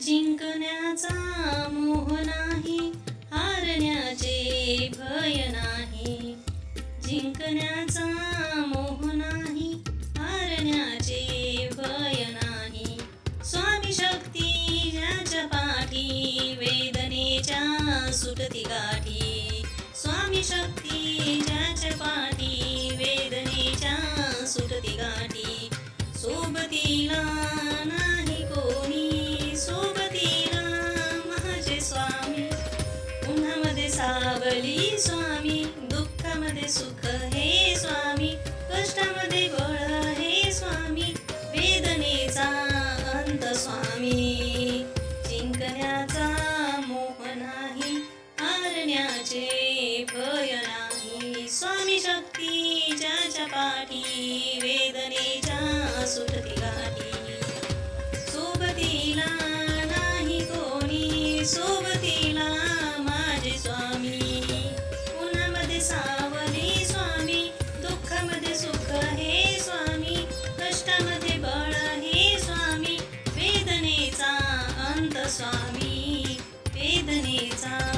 जिंकण्याचा मोह नाही हारण्याचे भय नाही. जिंकण्याचा मोह नाही हारण्याचे भय नाही. स्वामी शक्ती ज्याच्या पाठी वेदनेच्या सुटती गाठी. स्वामी शक्ती ज्याच्या पाठी वेदनेच्या सुटती गाठी. सोबतीला सावली स्वामी दुःखामध्ये सुख हे स्वामी. कष्टामध्ये बळ हे स्वामी. वेदनेचा अंत स्वामी. जिंकण्याचा मोह नाही हारण्याचे भय नाही. स्वामी शक्ती ज्याच्या पाठी वेदनेच्या सुटती सावली स्वामी दुःखामध्ये सुख हे स्वामी कष्टामध्ये बळ हे स्वामी वेदनेचा अंत स्वामी वेदनेचा